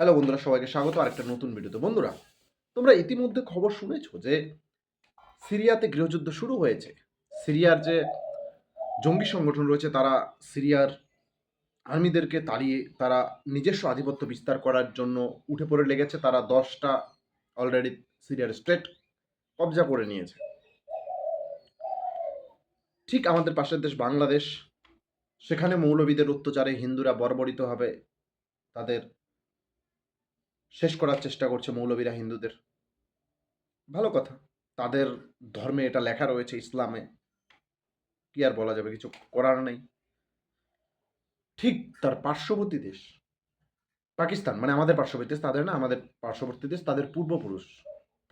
Hello বন্ধুরা, সবাইকে স্বাগত, আরেকটা নতুন ভিডিওতে বন্ধুরা, তোমরা ইতিমধ্যে খবর শুনেছো যে সিরিয়াতে গৃহযুদ্ধ শুরু হয়েছে। সিরিয়ার যে জঙ্গি সংগঠন রয়েছে, তারা সিরিয়ার আর্মিদেরকে তাড়িয়ে তারা নিজস্ব আধিপত্য বিস্তার করার জন্য উঠে পড়ে লেগেছে। তারা দশটা অলরেডি সিরিয়ার স্টেট কবজা করে নিয়েছে। ঠিক আমাদের পাশের দেশ বাংলাদেশ, সেখানে মৌলবীদের অত্যাচারে হিন্দুরা বর্বরিতভাবে তাদের শেষ করার চেষ্টা করছে মৌলবীরা হিন্দুদের। ভালো কথা। তাদের ধর্মে এটা লেখা রয়েছে ইসলামে। কি আর বলা যাবে, কিছু করার নেই। ঠিক তার পার্শ্ববর্তী দেশ, পাকিস্তান। মানে আমাদের পার্শ্ববর্তী দেশ, তাদের না, আমাদের পার্শ্ববর্তী দেশ, তাদের পূর্বপুরুষ।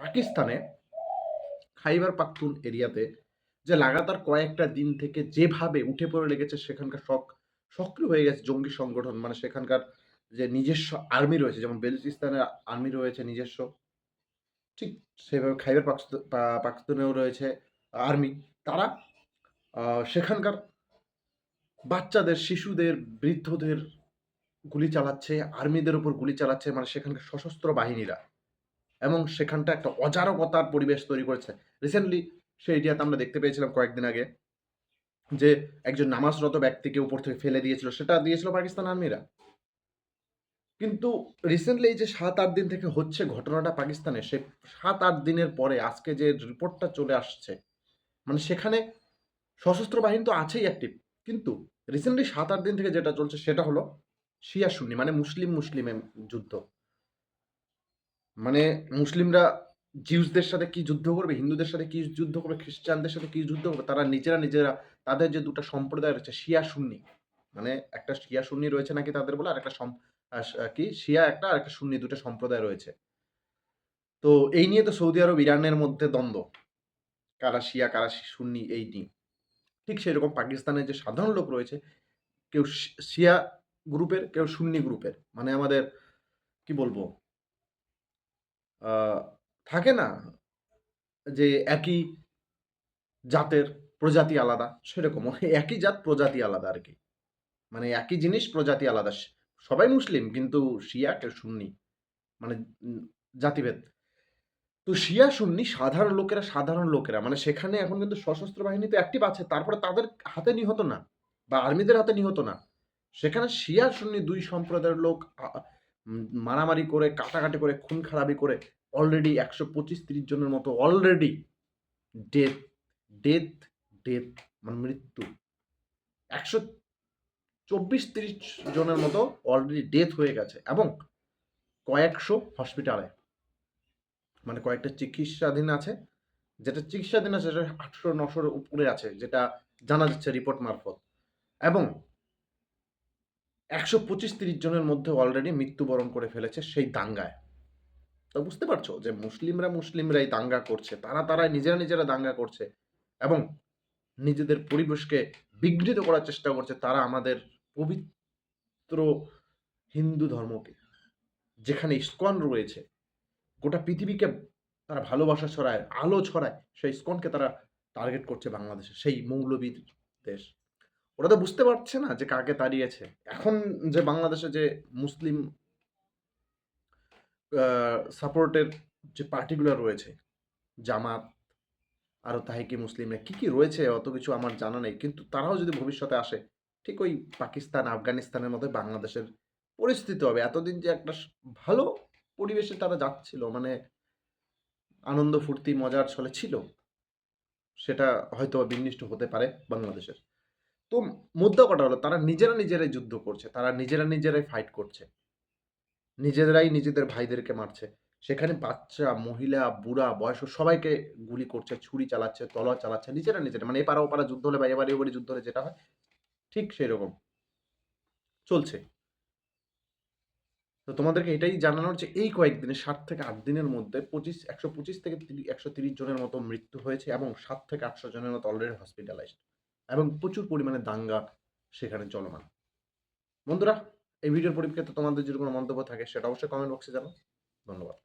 পাকিস্তানে খাইবার পাখতুন এরিয়াতে যে লাগাতার কয়েকটা দিন থেকে যেভাবে উঠে পড়ে লেগেছে, সেখানকার শক সক্রিয় হয়ে গেছে জঙ্গি সংগঠন। মানে সেখানকার যে নিজস্ব আর্মি রয়েছে, যেমন বেলুচিস্তানের আর্মি রয়েছে নিজস্ব, ঠিক সেভাবে খাইবার পাকিস্তানেও রয়েছে আর্মি তারা সেখানকার বাচ্চাদের, শিশুদের, বৃদ্ধদের গুলি চালাচ্ছে আর্মিদের উপর গুলি চালাচ্ছে মানে সেখানকার সশস্ত্র বাহিনীরা এবং সেখানটা একটা অজারকতার পরিবেশ তৈরি করেছে। রিসেন্টলি সেই এরিয়াতে আমরা দেখতে পেয়েছিলাম কয়েকদিন আগে যে একজন নামাজরত ব্যক্তিকে উপর থেকে ফেলে দিয়েছিল, সেটা দিয়েছিল পাকিস্তান আর্মিরা কিন্তু রিসেন্টলি এই যে সাত আট দিন থেকে হচ্ছে ঘটনাটা পাকিস্তানে, সে সাত আট দিনের পরে আজকে যে রিপোর্টটা চলে আসছে মানে সেখানে সশস্ত্র বাহিনী তো আছেই অ্যাক্টিভ কিন্তু রিসেন্টলি সাত আট দিন থেকে যেটা চলছে সেটা হলো শিয়া সুন্নি মানে মুসলিম মুসলিমের যুদ্ধ। মানে মুসলিমরা জিউসদের সাথে কি যুদ্ধ করবে, হিন্দুদের সাথে কি যুদ্ধ করবে, খ্রিস্টানদের সাথে কি যুদ্ধ করবে, তারা নিজেরা নিজেরা, তাদের যে দুটো সম্প্রদায় রয়েছে, শিয়া সুন্নি মানে একটা শিয়া সুন্নি রয়েছে নাকি তাদের বলে আর একটা কি? শিয়া একটা আর একটা সুন্নি, দুটো সম্প্রদায় রয়েছে। তো এই নিয়ে তো সৌদি আরব ইরানের মধ্যে দ্বন্দ্ব। কারা শিয়া, কারা সুন্নি, এই নিয়ে। ঠিক সেরকম পাকিস্তানের যে সাধারণ লোক রয়েছে, কেউ শিয়া গ্রুপের, কেউ সুন্নি গ্রুপের। মানে আমাদের, কি বলব? থাকে না যে একই জাতের প্রজাতি আলাদা সেরকম একই জাত প্রজাতি আলাদা আর কি। মানে একই জিনিস প্রজাতি আলাদা। সবাই মুসলিম, কিন্তু শিয়া কেউ সুন্নি। মানে জাতিভেদ। তো শিয়া সুন্নি সাধারণ লোকেরা সাধারণ লোকেরা। মানে সেখানে এখন কিন্তু সশস্ত্র বাহিনী তো অ্যাক্টিভ আছে, তারপরে তাদের হাতে নিহত না, বা আর্মিদের হাতে নিহত না। সেখানে শিয়া সুন্নি দুই সম্প্রদায়ের লোক মারামারি করে, কাটাকাটি করে, খুন খারাপি করে অলরেডি একশো পঁচিশ তিরিশ জনের মতো অলরেডি ডেথ ডেথ ডেথ মানে মৃত্যু। একশো চব্বিশ তিরিশ জনের মতো অলরেডি ডেথ হয়ে গেছে এবং কয়েকশো হসপিটালে মানে কয়েকটা চিকিৎসাধীন আছে। যেটা চিকিৎসাধীন আছে সেটা আটশো নশোর উপরে আছে, যেটা জানা যাচ্ছে রিপোর্ট মারফত। এবং একশো পঁচিশ তিরিশ জনের মধ্যে অলরেডি মৃত্যুবরণ করে ফেলেছে সেই দাঙ্গায়। তো বুঝতে পারছ যে মুসলিমরা মুসলিমরাই দাঙ্গা করছে, তারা তারাই নিজেরা নিজেরা দাঙ্গা করছে এবং নিজেদের পরিবেশকে বিঘ্নিত করার চেষ্টা করছে, তারা আমাদের পবিত্র হিন্দু ধর্মকে, যেখানে ইস্কন রয়েছে, গোটা পৃথিবীকে তারা ভালোবাসা ছড়ায়, আলো ছড়ায়, সেই ইস্কনকে তারা টার্গেট করছে বাংলাদেশে, সেই মৌলবীর দেশ। ওরা তো বুঝতে পারছে না যে কাকে তাড়িয়েছে। এখন যে বাংলাদেশে যে মুসলিম সাপোর্টের যে পার্টিগুলো রয়েছে, জামাত আরও তাহিকি মুসলিমরা, কী কী রয়েছে অত কিছু আমার জানা নেই, কিন্তু তারাও যদি ভবিষ্যতে আসে ঠিক ওই পাকিস্তান, আফগানিস্তানের মতো বাংলাদেশের পরিস্থিতি হবে। এতদিন যে একটা ভালো পরিবেশে তারা যাচ্ছিল মানে আনন্দ, ফুর্তি, মজার ছলে ছিল, সেটা হয়তো বিনষ্ট হতে পারে বাংলাদেশের। তো মুদ্রা কটা হলো, তারা নিজেরা নিজেরাই যুদ্ধ করছে, তারা নিজেরা নিজেরাই ফাইট করছে। নিজেরাই নিজেদের ভাইদেরকে মারছে। সেখানে বাচ্চা, মহিলা, বুড়া বয়স সবাইকে গুলি করছে, ছুরি চালাচ্ছে, তলোয়ার চালাচ্ছে, নিজেরা নিজেরা মানে এপারা ওপারা যুদ্ধ হলে বা এবারে ওবারে যুদ্ধ হলে যেটা হয় ঠিক সেই রকম চলছে। তো তোমাদেরকে এটাই জানানোর যে এই কয়েকদিনে ষাট থেকে আট দিনের মধ্যে পঁচিশ, একশো পঁচিশ থেকে একশো তিরিশ জনের মতো মৃত্যু হয়েছে এবং সাত থেকে আটশো জনের মতো অলরেডি হসপিটালাইজড এবং প্রচুর পরিমাণে দাঙ্গা সেখানে চলমান। বন্ধুরা, এই ভিডিওর পরিপ্রেক্ষিতে তোমাদের যদি কোনো মন্তব্য থাকে, সেটা অবশ্যই কমেন্ট বক্সে জানাও। ধন্যবাদ।